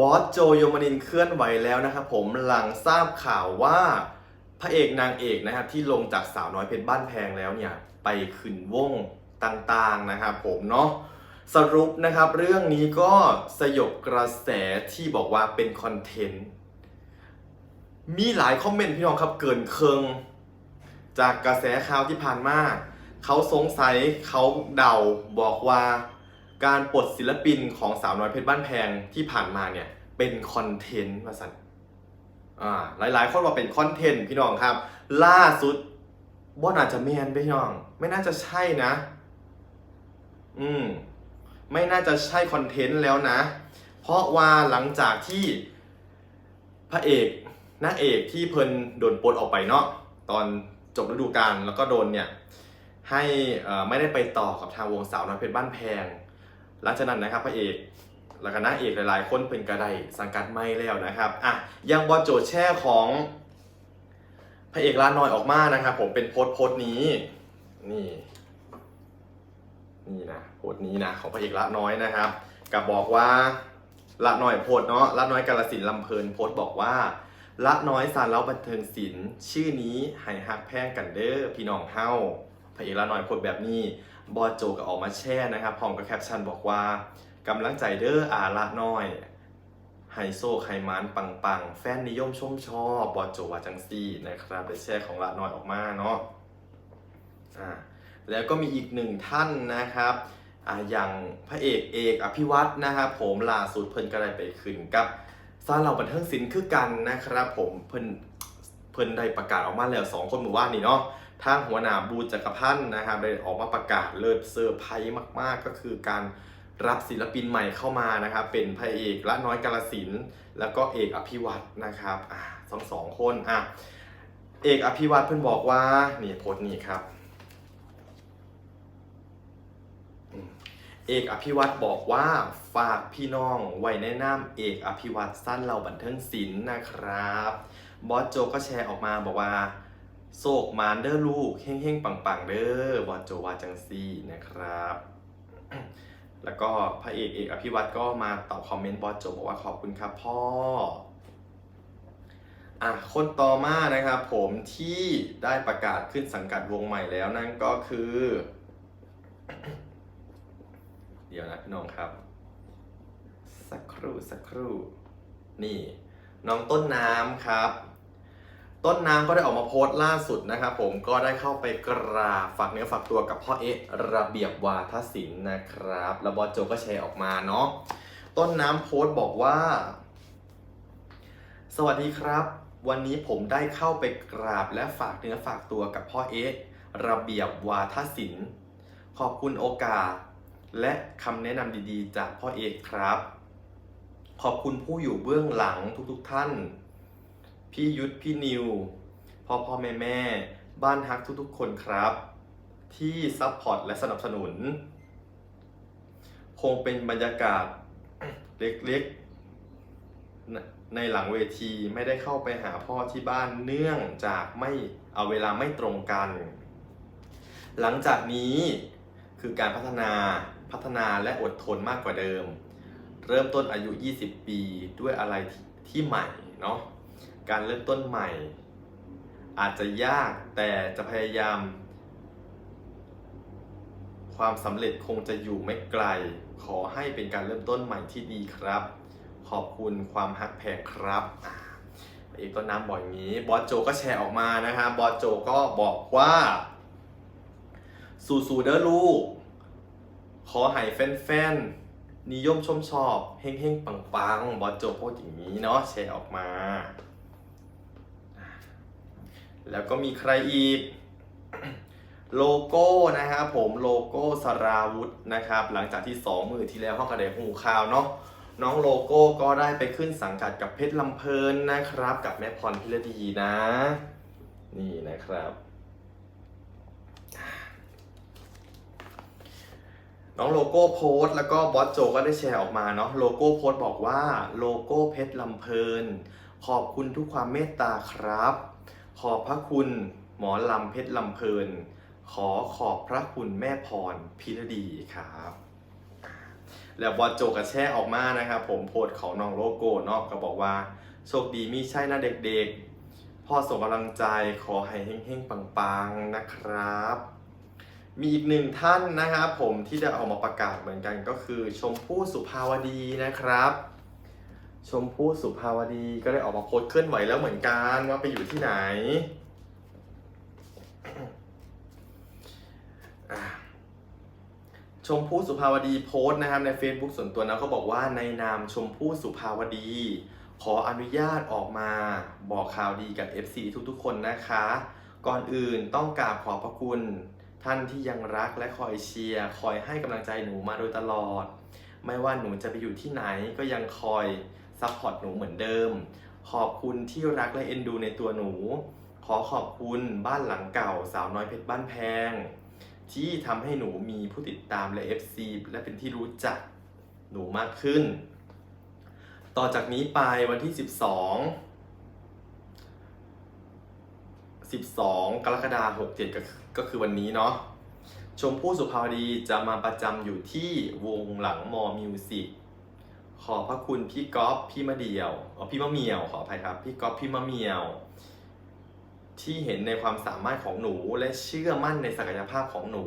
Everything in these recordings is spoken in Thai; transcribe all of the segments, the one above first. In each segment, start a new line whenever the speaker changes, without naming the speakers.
บอสโจโยมานินเคลื่อนไหวแล้วนะครับผมหลังทราบข่าวว่าพระเอกนางเอกนะครับที่ลงจากสาวน้อยเพชรบ้านแพงแล้วเนี่ยไปขึ้นวงต่างๆนะครับผมเนาะสรุปนะครับเรื่องนี้ก็สยบกระแสที่บอกว่าเป็นคอนเทนต์มีหลายคอมเมนต์พี่น้องครับเกินเคิงจากกระแสข่าวที่ผ่านมาเขาสงสัยเขาเดาบอกว่า การปลดศิลปินของสาวน้อยเพชรบ้านแพงที่ผ่านมาเนี่ยเป็นคอนเทนต์มาสันอ่าหลายๆคนว่าเป็นคอนเทนต์พี่น้องครับ ล่าสุดว่าน่าจะแมนพี่น้อง ไม่น่าจะใช่นะ อืมไม่น่าจะใช่คอนเทนต์แล้วนะ เพราะว่าหลังจากที่พระเอกนางเอกที่เพิ่นโดนปลดออกไปเนาะตอนจบฤดูกาลแล้วก็โดนเนี่ยให้อ่อไม่ได้ไปต่อกับทางวงสาวน้อยเพชรบ้านแพง หลังจากนั้นนะครับพระเอกแล้วก็นางเอกหลายๆ คนเป็นกระไดสังกัดไม่แล้วนะครับอะยังบอโจทย์แช่ของพระเอกลาน้อยออกมานะครับผมเป็นโพสต์โพสต์นี้นี่นี่นะโพสต์นี้นะของพระเอกละน้อยนะครับกับบอกว่าละน้อยโพส์เนาะละน้อยกาลสินลำเพลินโพสต์บอกว่าละน้อยสารเล้าบันเทิงศิลป์ชื่อนี้ให้ฮักแพงกันเด้อพี่น้องเฮา พระเอกละน้อยโพสต์แบบนี้บอโจก็ออกมาแช่นะครับพร้อมกับแคปชั่นบอกว่ากำลังใจเด้ออาละน้อยไฮโซไขมานปังปังๆแฟนนิยมชมชอบบอโจว่าจังซี่นะครับได้แช่ของละน้อยออกมาเนาะอ่าแล้วก็มีอีกหนึ่งท่านนะครับอ่าอย่างพระเอกเอกอภิวัตนะครับผมล่าสุดเพิ่นก็ได้ไปขึ้นกับซาเหล่าบันเทิงศิลป์คือกันนะครับผมเพิ่นเพิ่นได้ประกาศออกมาแล้วสองคนหมู่บ้านนี่เนาะ ทางหัวหน้าบูจักรพันธ์นะครับได้ออกมาประกาศเลิศเซอร์ไพรส์มาก ๆ ก็คือการรับศิลปินใหม่เข้ามานะครับ เป็นพระเอกละน้อยกาลสิน แล้วก็เอกอภิวัตนะครับอ่าสองสองคนอะเอกอภิวัตเพิ่นบอกว่านี่โพสต์นี้ครับเอกอภิวัตบอกว่าฝากพี่น้องไว้แนะนำเอกอภิวัตสั้นเราบันเทิงศิลป์นะครับบอสโจก็แชร์ออกมาบอกว่า โศกมานเด้อลูกเฮ้งเฮ้งปังปังๆเด้อบอสโจวาจังซี่นะครับ แล้วก็พระเอกเอกอภิวัตก็มาตอบคอมเมนต์บอสโจบอกว่าขอบคุณครับพ่ออะคนต่อมานะครับผมที่ได้ประกาศขึ้นสังกัดวงใหม่แล้วนั่นก็คือ เดี๋ยวนะพี่น้องครับ สักครู่สักครู่ นี่ น้องต้นน้ำครับ ต้นน้ำก็ได้ออกมาโพสต์ล่าสุดนะครับผมก็ได้เข้าไปกราบฝากเนื้อฝากตัวกับพ่อเอ๊ะระเบียบวาทศิลป์นะครับแล้วบอสโจก็แชร์ออกมาเนาะต้นน้ำโพสต์บอกว่า สวัสดีครับ วันนี้ผมได้เข้าไปกราบและฝากเนื้อฝากตัวกับพ่อเอ๊ะระเบียบวาทศิลป์ขอบคุณโอกาส และคำแนะนำดีๆ จากพ่อเอกครับ ขอบคุณผู้อยู่เบื้องหลังทุกๆท่าน พี่ยุทธพี่นิวพ่อพ่อแม่แม่ บ้านฮักทุกๆ คนครับ ที่ซัพพอร์ตและสนับสนุน คงเป็นบรรยากาศเล็กๆ ในหลังเวทีไม่ได้เข้าไปหาพ่อที่บ้านเนื่องจากไม่เอาเวลาไม่ตรงกัน หลังจากนี้คือการพัฒนาพัฒนาและอดทนมากกว่าเดิม เริ่มต้นอายุ 20 ปีด้วยอะไรที่ที่ใหม่เนาะ การเริ่มต้นใหม่ อาจจะยากแต่จะพยายาม ความสำเร็จคงจะอยู่ไม่ไกล ขอให้เป็นการเริ่มต้นใหม่ที่ดีครับ ขอบคุณความฮักแพงครับอ่าเอกต้นน้ำบอกอย่างนี้บอสโจก็แชร์ออกมานะครับบอสโจก็บอกว่าสู้ๆเด้อลูก ขอให้แฟนๆนิยมชมชอบ เฮ้งๆ ปังๆ บอสโจพูดอย่างนี้เนาะแชร์ออกมา แล้วก็มีใครอีก โลโก้นะครับผมโลโก้สราวุธนะครับ หลังจากที่ 2 มือที่แล้วห้องกระเดหูข่าวเนาะน้องโลโก้ก็ได้ไปขึ้นสังกัดกับเพชรลำเพลินนะครับ กับแม่พรพิรดีนะ นี่นะครับน้องโลโก้โพสต์แล้วก็บอสโจก็ได้แชร์ออกมาเนาะโลโก้โพสต์บอกว่าโลโก้เพชรลำเพลิน ขอบคุณทุกความเมตตาครับ ขอบพระคุณหมอลำเพชรลำเพลิน ขอขอบพระคุณแม่พรพิรดีครับแล้วบอโจก็แชร์ออกมานะครับผมโพสของน้องโลโก้เนาะก็บอกว่า โชคดีมีใช่นะเด็กๆ พ่อส่งกำลังใจขอให้เฮงๆ ปังๆ นะครับ มีอีกหนึ่งท่านนะครับผมที่ได้ออกมาประกาศเหมือนกันก็คือชมพู่สุภาวดีนะครับ ชมพู่สุภาวดีก็ได้ออกมาโพสเคลื่อนไหวแล้วเหมือนกันว่าไปอยู่ที่ไหน ชมพู่สุภาวดีโพสต์นะครับใน Facebook ส่วนตัวนะเขาบอกว่าในนามชมพู่สุภาวดี ขออนุญาตออกมาบอกข่าวดีกับ FC ทุกๆ คนนะคะ ก่อนอื่นต้องกราบขอบพระคุณท่านที่ยังรักและคอยเชียร์คอยให้กำลังใจหนูมาโดยตลอด ไม่ว่าหนูจะไปอยู่ที่ไหนก็ยังคอย ซัพพอร์ตหนูเหมือนเดิม ขอบคุณที่รักและเอ็นดูในตัวหนู ขอขอบคุณบ้านหลังเก่า สาวน้อยเพชรบ้านแพง ที่ทำให้หนูมีผู้ติดตามและ FC และเป็นที่รู้จักหนูมากขึ้น ต่อจากนี้ไปวันที่ 12 12 กรกฎาคม67 ก็คือก็คือวันนี้เนาะชมพู่สุภาวดีจะมาประจำอยู่ที่วงหลังมอมิวสิก ขอบพระคุณพี่ก๊อฟพี่มะเดียวอ๋อพี่มะเมียวขออภัยครับ พี่ก๊อฟพี่มะเมียว ที่เห็นในความสามารถของหนูและเชื่อมั่นในศักยภาพของหนู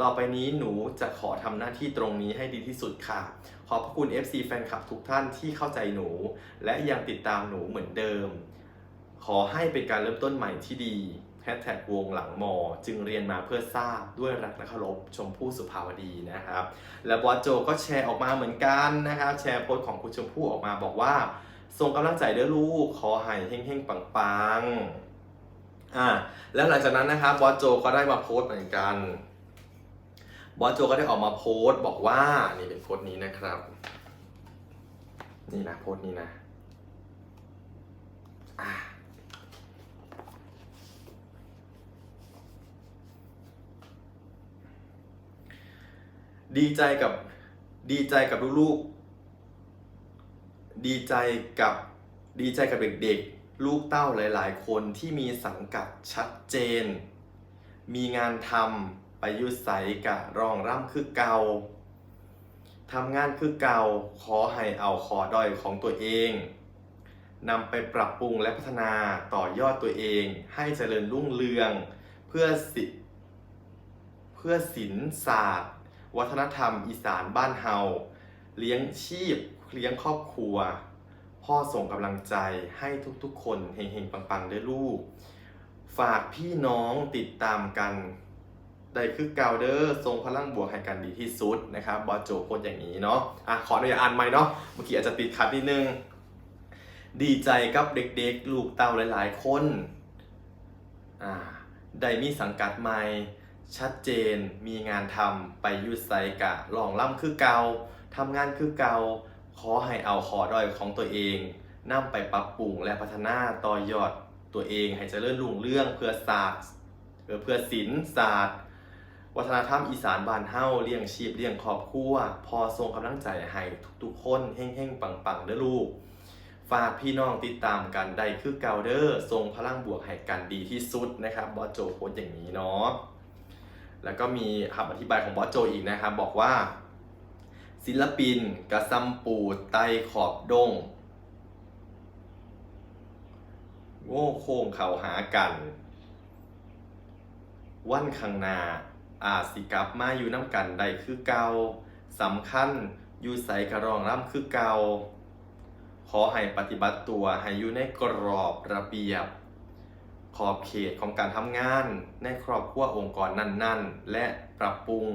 ต่อไปนี้หนูจะขอทำหน้าที่ตรงนี้ให้ดีที่สุดค่ะ ขอบพระคุณ FC แฟนคลับทุกท่านที่เข้าใจหนู และยังติดตามหนูเหมือนเดิม ขอให้เป็นการเริ่มต้นใหม่ที่ดี แฮชแท็กวงหลังมอ จึงเรียนมาเพื่อทราบด้วยรักและเคารพชมพู่สุภาวดีนะครับ และบอสโจก็แชร์ออกมาเหมือนกันนะครับ แชร์โพสต์ของคุณชมพู่ออกมาบอกว่าส่งกำลังใจเด้อลูกขอให้เฮงๆปังๆอ่าแล้วหลังจากนั้นนะครับบอสโจก็ได้มาโพสต์เหมือนกันบอสโจก็ได้ออกมาโพสต์บอกว่านี่เป็นโพสต์นี้นะครับ นี่นะโพสต์นี้นะอ่า ดีใจกับดีใจกับลูกๆ ดีใจกับดีใจกับเด็กๆ ลูกเต้าหลายๆ คนที่มีสังกัดชัดเจน มีงานทำไปยุใสกะรองร่ำคือเก่าทำงานคือเก่าขอให้เอาขอดอยของตัวเองนำไปปรับปรุงและพัฒนาต่อยอดตัวเองให้เจริญรุ่งเรือง เพื่อสิเพื่อศิลศาสตร์ วัฒนธรรมอีสานบ้านเฮาเลี้ยงชีพ เลี้ยงครอบครัว พ่อส่งกำลังใจให้ทุกๆ คนเฮงๆ ปังๆด้อลูก ฝากพี่น้องติดตามกันได้คือเกาเดอร์ทรงพลังบวกให้กันดีที่สุดนะครับบอโจโพสต์อย่างนี้เนาะอะขออนุญาตอ่านใหม่เนาะเมื่อกี้อาจจะติดขัดนิดนึง ดีใจกับเด็กๆ ลูกเต่าหลายๆ คนอ่าได้มีสังกัดใหม่ ชัดเจนมีงานทำไปยุดไซกะลองล่ำคือเกาทำงานคือเกาขอให้เอาขอดอยของตัวเองนำไปปรับปรุงและพัฒนาต่อยอดตัวเองให้เจริญรุ่งเรื่องเพื่อศาสตร์เอ่อเพื่อศิลป์ศาสตร์ วัฒนธรรมอีสานบ้านเฮาเลี้ยงชีพเลี้ยงครอบครัวพอส่งกำลังใจให้ทุกๆคนเฮ่งๆ ปังๆเด้อลูก ฝากพี่น้องติดตามกันได้คือเกาเดอร์ทรงพลังบวกให้กันดีที่สุดนะครับบอโจโพสอย่างนี้เนาะ แล้วก็มีคำอธิบายของบอสโจอีกนะครับ บอกว่า ศิลปิน กระซำปูไตขอบดง โง่โค้งเข่าหากัน วันข้างนาอาจสิกลับมาอยู่น้ำกันได้คือเก่าสำคัญอยู่ใส่กระรองร่ำคือเก่าขอให้ปฏิบัติตัวให้อยู่ในกรอบระเบียบ ขอบเขตของการทำงานในครอบครัวองค์กรนั่นๆ และปรับปรุง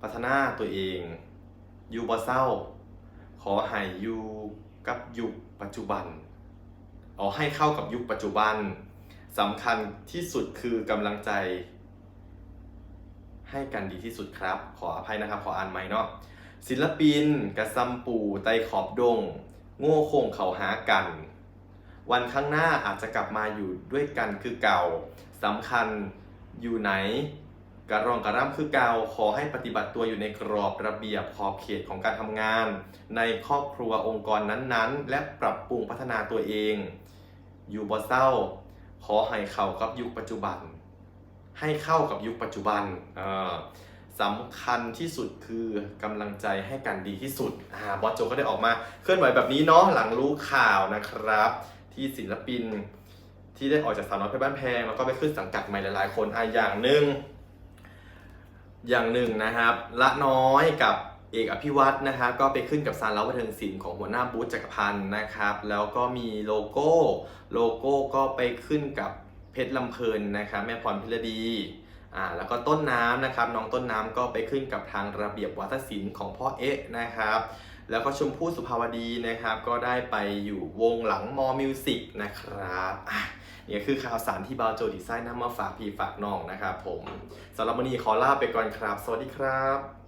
พัฒนาตัวเอง อยู่บ่เศร้า ขอให้อยู่กับยุคปัจจุบัน เอาให้เข้ากับยุคปัจจุบันสำคัญที่สุดคือกำลังใจ ให้กันดีที่สุดครับ ขออภัยนะครับ ขออ่านใหม่เนาะศิลปิน กระซำปูไตขอบดง โง่โคงเขาหากัน วันข้างหน้าอาจจะกลับมาอยู่ด้วยกันคือเก่าสำคัญอยู่ไหนกระรองกระร่ำคือเก่าขอให้ปฏิบัติตัวอยู่ในกรอบระเบียบขอบเขตของการทำงาน ในครอบครัวองค์กรนั้นๆ และปรับปรุงพัฒนาตัวเอง อยู่บ่เศร้า ขอให้เข้ากับยุคปัจจุบัน ให้เข้ากับยุคปัจจุบันสำคัญที่สุดคือกำลังใจให้กันดีที่สุดอ่าบอสโจก็ได้ออกมาเคลื่อนไหวแบบนี้เนาะหลังรู้ข่าวนะครับ ที่ศิลปินที่ได้ออกจากสาวน้อยเพชรบ้านแพง แล้วก็ไปขึ้นสังกัดใหม่หลายๆ คนอะอย่างหนึ่งอย่างหนึ่งนะครับละน้อยกับเอกอภิวัตนะครับก็ไปขึ้นกับซานเล้าบันเทิงศิลป์ของหัวหน้าบูธจักรพันธ์นะครับ แล้วก็มีโลโก้โลโก้ก็ไปขึ้นกับเพชรลำเพลินนะครับแม่พรพิรดีอ่าแล้วก็ต้นน้ำนะครับน้องต้นน้ำก็ไปขึ้นกับทางระเบียบวัฒนศิลป์ของพ่อเอ๊ะนะครับ แล้วก็ชมพู่สุภาวดีนะครับ ก็ได้ไปอยู่วงหลังมอมิวสิกนะครับเนี่ยคือข่าวสารที่บาวโจดีไซน์นำมาฝากพี่ฝากน้องนะครับผมสำหรับวันนี้ขอลาไปก่อนครับ สวัสดีครับ